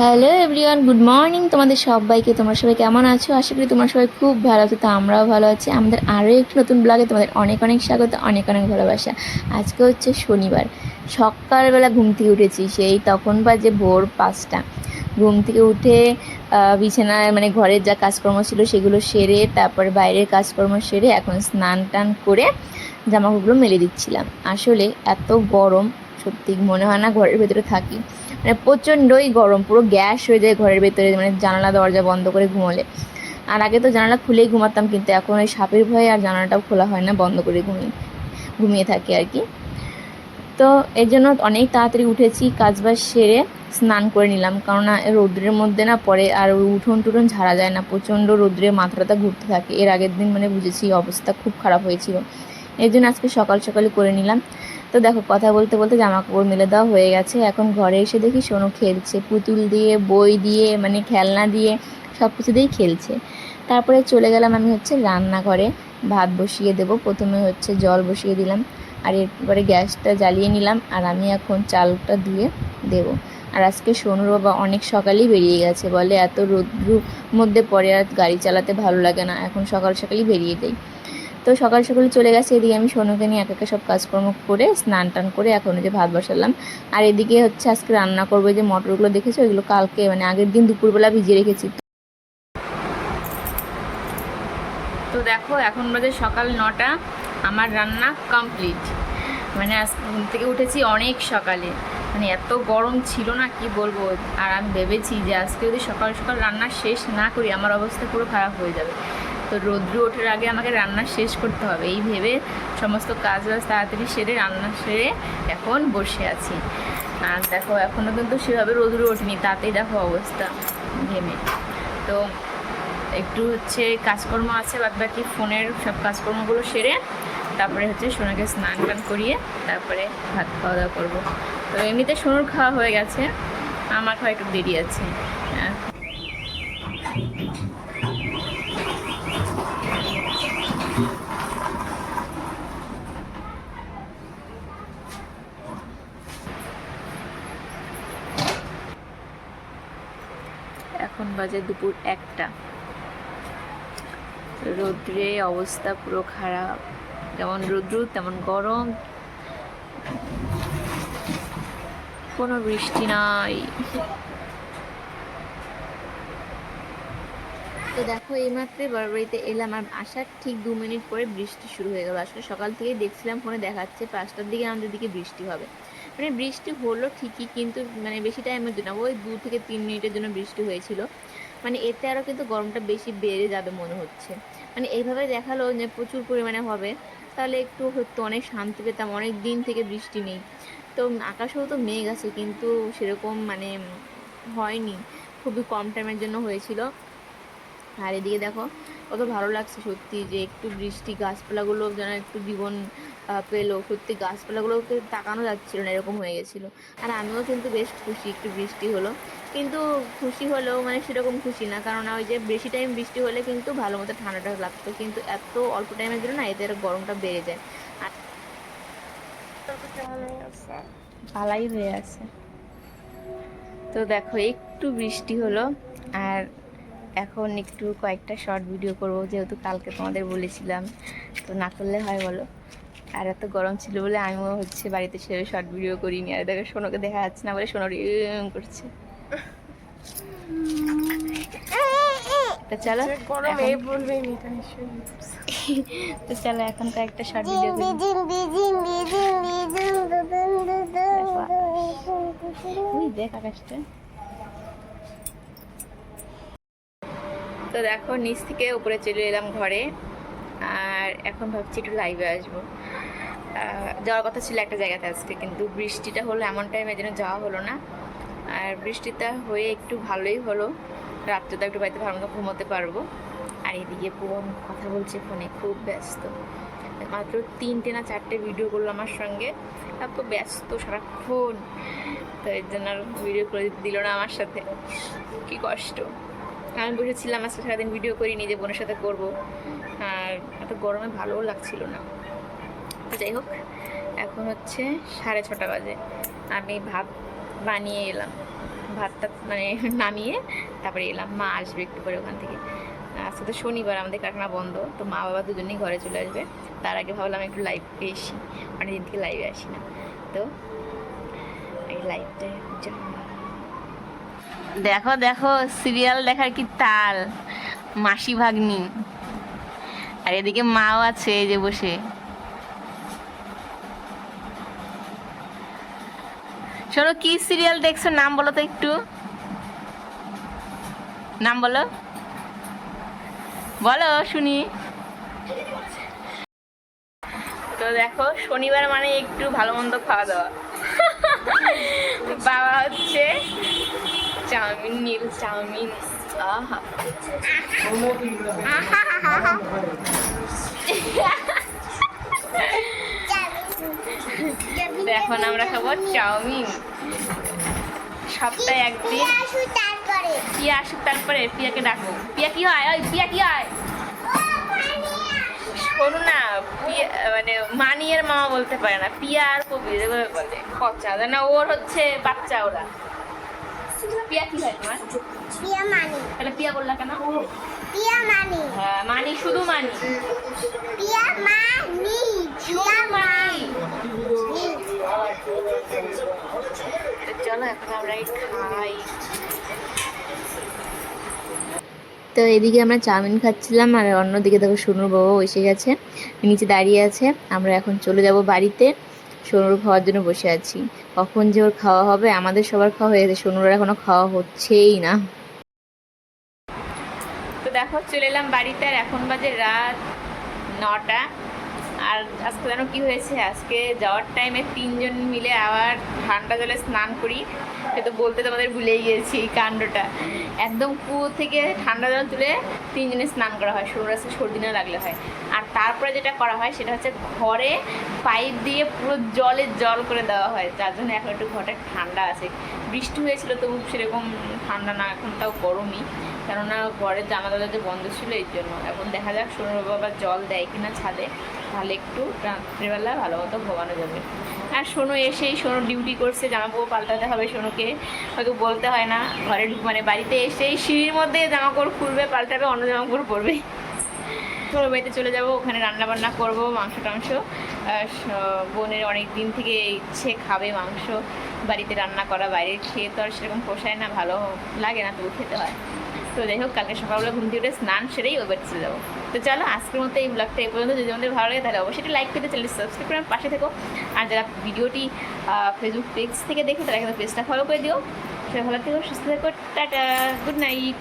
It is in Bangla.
হ্যালো এভরিওয়ান গুড মর্নিং তোমাদের সবাইকে, তোমরা সবাই কেমন আছো? আশা করি তোমরা সবাই খুব ভালো আছো, তো আমরাও ভালো আছি। আমাদের আরও একটি নতুন ব্লগে তোমাদের অনেক অনেক স্বাগত, অনেক অনেক ভালোবাসা। আজকে হচ্ছে শনিবার। সকালবেলা ঘুম থেকে উঠেছি, সেই তখন বাজে ভোর পাঁচটা। ঘুম থেকে উঠে বিছানায় মানে ঘরের যা কাজকর্ম ছিল সেগুলো সেরে, তারপর বাইরের কাজকর্ম সেরে এখন স্নান টান করে জামাকাপড়গুলো মেলে দিচ্ছিলাম। আসলে এত গরম, সত্যি মনে হয় না ঘরের ভেতরে থাকি। মানে প্রচণ্ডই গরম, পুরো গ্যাস হয়ে যায় ঘরের ভেতরে মানে জানালা, দরজা বন্ধ করে ঘুমোলে। আর আগে তো জানালা খুলেই ঘুমাতাম, কিন্তু এখন ওই সাপের ভয়ে আর জানালাটাও খোলা হয় না, বন্ধ করে ঘুমিয়ে ঘুমিয়ে থাকি আর কি। তো এর জন্য অনেক তাড়াতাড়ি উঠেছি কাজবাজ সেরে স্নান করে নিলাম, কেননা রৌদ্রের মধ্যে না পরে আর উঠোন টুঠোন ঝাড়া যায় না, প্রচণ্ড রৌদ্রে মাথাটা ঘুরতে থাকে। এর আগের দিন মানে বুঝেছি, অবস্থা খুব খারাপ হয়েছিল। এর জন্য আজকে সকাল সকালে করে নিলাম। তো দেখো, কথা বলতে বলতে জামা কাপড় মেলে দেওয়া হয়ে গেছে। এখন ঘরে এসে দেখি সোনু খেলছে। পুতুল দিয়ে, বই দিয়ে মানে খেলনা দিয়ে সব কিছু দিয়েই খেলছে। তারপরে চলে গেলাম আমি হচ্ছে রান্নাঘরে। ভাত বসিয়ে দেব। প্রথমে হচ্ছে জল বসিয়ে দিলাম। আর এরপরে গ্যাসটা জ্বালিয়ে নিলাম। আর আমি এখন চালটা ধুয়ে দেব। আর আজকে সোনুর বাবা অনেক সকালেই বেরিয়ে গেছে বলে। এত রোদ্রুর মধ্যে পরে আর গাড়ি চালাতে ভালো লাগে না। এখন সকাল সকালই বেরিয়ে দেয় তো সকাল সকালে চলে গেছে, এদিকে আমি সোনুকে নিয়ে এক সব কাজকর্ম করে স্নান টান করে এখন যে ভাত বসালাম। আর এদিকে হচ্ছে আজকে রান্না করব যে মটরগুলো দেখেছ? ওইগুলো কালকে মানে আগের দিন দুপুরবেলা ভিজিয়ে রেখেছি। তো দেখো, এখন বাজে সকাল নটা, আমার রান্না কমপ্লিট। মানে আজ থেকে উঠেছি অনেক সকালে। মানে এত গরম ছিল না, কি বলব? আর আমি ভেবেছি যে আজকে যদি সকাল সকাল রান্না শেষ না করি, আমার অবস্থা পুরো খারাপ হয়ে যাবে। তো রৌদ্র ওঠার আগে আমাকে রান্না শেষ করতে হবে। এই ভেবে সমস্ত কাজ বাজ তাড়াতাড়ি সেরে রান্না সেরে এখন বসে আছি। আর দেখো এখনও কিন্তু সেভাবে রৌদ্র ওঠেনি, তাতেই দেখো অবস্থা ঘেমে। তো একটু হচ্ছে কাজকর্ম আছে বাদ বাকি ফোনের সব কাজকর্মগুলো সেরে তারপরে হচ্ছে সোনাকে স্নান টান করিয়ে তারপরে ভাত খাওয়া দাওয়া করব। তো এমনিতে সোনুর খাওয়া হয়ে গেছে, আমার খাওয়া একটু দেরি আছে। এখন বাজে দুপুর একটা। রৌদ্রে অবস্থা পুরো খারাপ। যেমন রৌদ্র, তেমন গরম। কোনো বৃষ্টি নাই। তো দেখো এইমাত্রই বাড়িতে এলাম আর আসার ঠিক দু মিনিট পরে বৃষ্টি শুরু হয়ে গেল। আসলে সকাল থেকে দেখছিলাম, ফোনে দেখাচ্ছে, পাঁচটার দিকে আমাদের দিকে বৃষ্টি হবে। মানে বৃষ্টি হলো ঠিকই কিন্তু মানে বেশি টাইমের জন্য ওই দু থেকে তিন মিনিটের জন্য বৃষ্টি হয়েছিল। মানে এতে আরও কিন্তু গরমটা বেশি বেড়ে যাবে মনে হচ্ছে। মানে এইভাবে দেখাল যে প্রচুর পরিমাণে হবে। তাহলে একটু হয়তো অনেক শান্তি পেতাম, অনেক দিন থেকে বৃষ্টি নেই। তো আকাশেও তো মেঘ আছে কিন্তু সেরকম মানে হয়নি। খুবই কম টাইমের জন্য হয়েছিল। আর এদিকে দেখো, কত ভালো লাগছে সত্যি যে একটু বৃষ্টি, গাছপালাগুলো যেন একটু জীবন পেল। সত্যি গাছপালাগুলোকে তাকানো যাচ্ছিল না, এরকম হয়ে গেছিল। আর আমিও কিন্তু বেশ খুশি একটু বৃষ্টি হলো। কিন্তু খুশি হলেও মানে সেরকম খুশি না কারণ ওই যে বেশি টাইম বৃষ্টি হলে কিন্তু ভালো মতো ঠান্ডাটা লাগতো। কিন্তু এত অল্প টাইমের জন্য না এদের গরমটা বেড়ে যায়। আর ভালাই হয়ে আছে। তো দেখো, একটু বৃষ্টি হলো। আর এখন একটু কয়েকটা শর্ট ভিডিও করব যেহেতু কালকে তোমাদের বলেছিলাম তো না করলে হয় বলো আর এত গরম ছিল বলে আমিও হচ্ছে বাড়িতে সেভাবে শর্ট ভিডিও করিনি আর দেখো সোনোকে দেখা যাচ্ছে না বলে সোনোর ইম করছে তো চলো গরম এখন- এই বলবে নি তাই তো চলো এখন কয়েকটা শর্ট ভিডিও দেখ আকাশটা তো দেখো, নিচ থেকে উপরে চলে এলাম ঘরে। আর এখন ভাবছি একটু লাইভে আসব। যাওয়ার কথা ছিল একটা জায়গাতে আজকে, কিন্তু বৃষ্টিটা হলো এমন টাইমে যেন যাওয়া হলো না। আর বৃষ্টিটা হয়ে একটু ভালোই হলো। রাত্রে তো একটু বাড়িতে ভালো মতো ঘুমোতে পারব। আর এদিকে বোন কথা বলছে ফোনে, খুব ব্যস্ত। মাত্র তিনটে না চারটে ভিডিও করল আমার সঙ্গে। এত ব্যস্ত সারাক্ষণ। তো এর জন্য আর ভিডিও করে দিল না আমার সাথে। কি কষ্ট। আমি বসেছিলাম আজকে সারাদিন ভিডিও করি নিজে বোনের সাথে করব। আর এত গরমে ভালোও লাগছিল না। তো যাই হোক, এখন হচ্ছে সাড়ে ছটা বাজে। আমি ভাত বানিয়ে এলাম। ভাতটা মানে নামিয়ে তারপরে এলাম। মা আসবে একটু পরে ওখান থেকে। আজকে তো শনিবার, আমাদের কারখানা বন্ধ। তো মা বাবা দুজনেই ঘরে চলে আসবে। তার আগে ভাবলাম একটু লাইভে এসি। অনেকদিন থেকে লাইভে আসি না। তো এই লাইভটা দেখো দেখো, সিরিয়াল দেখার কি তাল? মাসি ভাগ্নি। আর এদিকে মাও আছে এই যে বসে। শোনো, কি সিরিয়াল দেখছ? নাম বলো তো একটু। নাম বলো। বলো, শুনি। তো দেখো, শনিবার মানে একটু ভালো মন্দ খাওয়া দাওয়া। বাবা হচ্ছে চাউমিন নীল চাউমিন। আহা। তো এখন আমরা খাব চাউমিন। সপ্তাহে একদিন। পিয়া আসুক তারপরে পিয়াকে ডাকো। পিয়া কি হয়? ওই পিয়া কি হয়? শোনো না পিয়া মানে মানিয়ের মামা বলতে পারে না। পিয়া আর কবির এভাবে বলে। কচা না ওর হচ্ছে বাচ্চা ওরা। পিয়া কি হয় তোমার? তাহলে পিয়া বললা কেন? হ্যাঁ মানি শুধু মানি। শুধু মানি। তো চলো এখন আমরা খাই। তো এদিকে আমরা চাউমিন খাচ্ছিলাম আর অন্যদিকে দেখো সোনুর বাবা এসে গেছে নিচে দাঁড়িয়ে আছে। আমরা এখন চলে যাব বাড়িতে। সোনুর খাওয়ার জন্য বসে আছি। কখন যে ওর খাওয়া হবে, আমাদের সবার খাওয়া হয়ে গেছে। সোনুর এখনও খাওয়া হচ্ছেই না। তো দেখো, চলে এলাম বাড়িতে আর এখন বাজে রাত নটা। আর আজকে যেন কি হয়েছে, আজকে যাওয়ার টাইমে তিনজন মিলে আবার ঠান্ডা জলে স্নান করি। সে তো বলতে তোমাদের ভুলেই গিয়েছি এই কাণ্ডটা। একদম কুয়ো থেকে ঠান্ডা জল তুলে তিনজনে স্নান করা হয়, সরু রাস্তা সর্দি না লাগলে হয়। আর তারপরে যেটা করা হয়, সেটা হচ্ছে ঘরে পাইপ দিয়ে পুরো জলে জল করে দেওয়া হয়। যার জন্য এখন একটু ঘরটা ঠান্ডা আছে। বৃষ্টি হয়েছিল তবু সেরকম ঠান্ডা না এখন তাও গরমই। কেননা ঘরের জামা দরজা যে বন্ধ ছিল এই জন্য। এখন দেখা যাক সোনুর বাবা জল দেয় কিনা ছাদে, তাহলে একটু রাত্রিবেলা ভালো মতো ঘুমানো যাবে। আর সোনু এসেই, সোনু ডিউটি করছে জামা কাপড় পাল্টাতে হবে সোনুকে। হয়তো বলতে হয় না, ঘরে মানে বাড়িতে এসেই সিঁড়ির মধ্যে জামা কাপড় খুলবে, পাল্টাবে, অন্য জামা কাপড় পরবে। ছোটো বাড়িতে চলে যাব, ওখানে রান্না বান্না করব, মাংস টাংস। বোনের অনেক দিন থেকে ইচ্ছে খাবে মাংস। বাড়িতে রান্না করা বাইরে খেয়ে তো আর সেরকম পোষায় না, ভালো লাগে না, তবু খেতে হয়। তো যাই হোক, কালকে সকালবেলা ঘুম থেকে উঠে স্নান সেরেই ওই চলে যাব। তো চলো, আজকের মতো এই ব্লগটা এই পর্যন্ত। যদি আমাদের ভালো লাগে, তাহলে অবশ্যই লাইক করতে চ্যানেল সাবস্ক্রাইব করে পাশে থেকো। আর যারা ভিডিওটি ফেসবুক পেজ থেকে দেখো, তারা কিন্তু পেজটা ফলো করে দিও। সবাই ভালো থেকো, সুস্থ থেকো, টাটা গুড নাইট